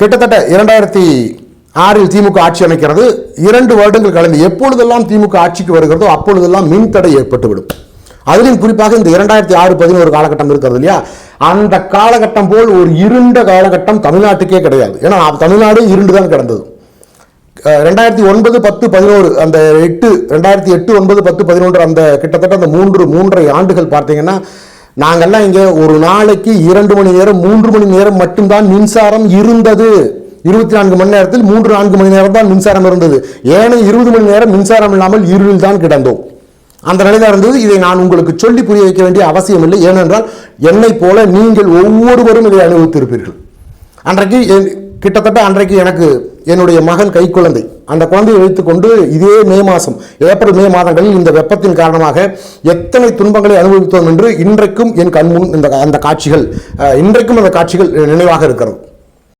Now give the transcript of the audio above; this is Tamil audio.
கிட்டத்தட்ட இரண்டாயிரத்தி ஆறில் திமுக ஆட்சி அமைக்கிறது. இரண்டு வருடங்கள் கலந்து எப்பொழுதெல்லாம் திமுக ஆட்சிக்கு வருகிறதோ அப்பொழுதெல்லாம் மின் தடை ஏற்பட்டுவிடும். அதிலும் குறிப்பாக இந்த இரண்டாயிரத்தி ஆறு பதினோரு காலகட்டம் இருக்கிறது இல்லையா? அந்த காலகட்டம் போல் ஒரு இருண்ட காலகட்டம் தமிழ்நாட்டுக்கே கிடையாது. ஏன்னா தமிழ்நாடு இருண்டு தான் கிடந்தது. ரெண்டாயிரத்தி ஒன்பது பத்து பதினோரு அந்த எட்டு ரெண்டாயிரத்தி எட்டு ஒன்பது பத்து பதினொன்று அந்த கிட்டத்தட்ட அந்த மூன்று மூன்றரை ஆண்டுகள் பார்த்தீங்கன்னா நாங்கள்லாம் இங்கே ஒரு நாளைக்கு இரண்டு மணி நேரம் மூன்று மணி நேரம் மட்டும்தான் மின்சாரம் இருந்தது. இருபத்தி நான்கு மணி நேரத்தில் மூன்று நான்கு மணி நேரம் தான் மின்சாரம் இருந்தது. ஏனைய இருபது மணி நேரம் மின்சாரம் இல்லாமல் இருளில் தான் கிடந்தோம். அந்த நிலைதான் இருந்தது. இதை நான் உங்களுக்கு சொல்லி புரிய வைக்க வேண்டிய அவசியம் இல்லை. ஏனென்றால் என்னைப் போல நீங்கள் ஒவ்வொருவரும் இதை அனுபவித்திருப்பீர்கள். அன்றைக்கு கிட்டத்தட்ட அன்றைக்கு எனக்கு என்னுடைய மகன் கை குழந்தை. அந்த குழந்தையை வைத்துக்கொண்டு இதே மே மாதம் ஏப்ரல் மே மாதங்களில் இந்த வெப்பத்தின் காரணமாக எத்தனை துன்பங்களை அனுபவித்தோம் என்று இன்றைக்கும் என் கண்முன் இந்த அந்த காட்சிகள் அஹ், இன்றைக்கும் அந்த காட்சிகள் நினைவாக இருக்கிறது.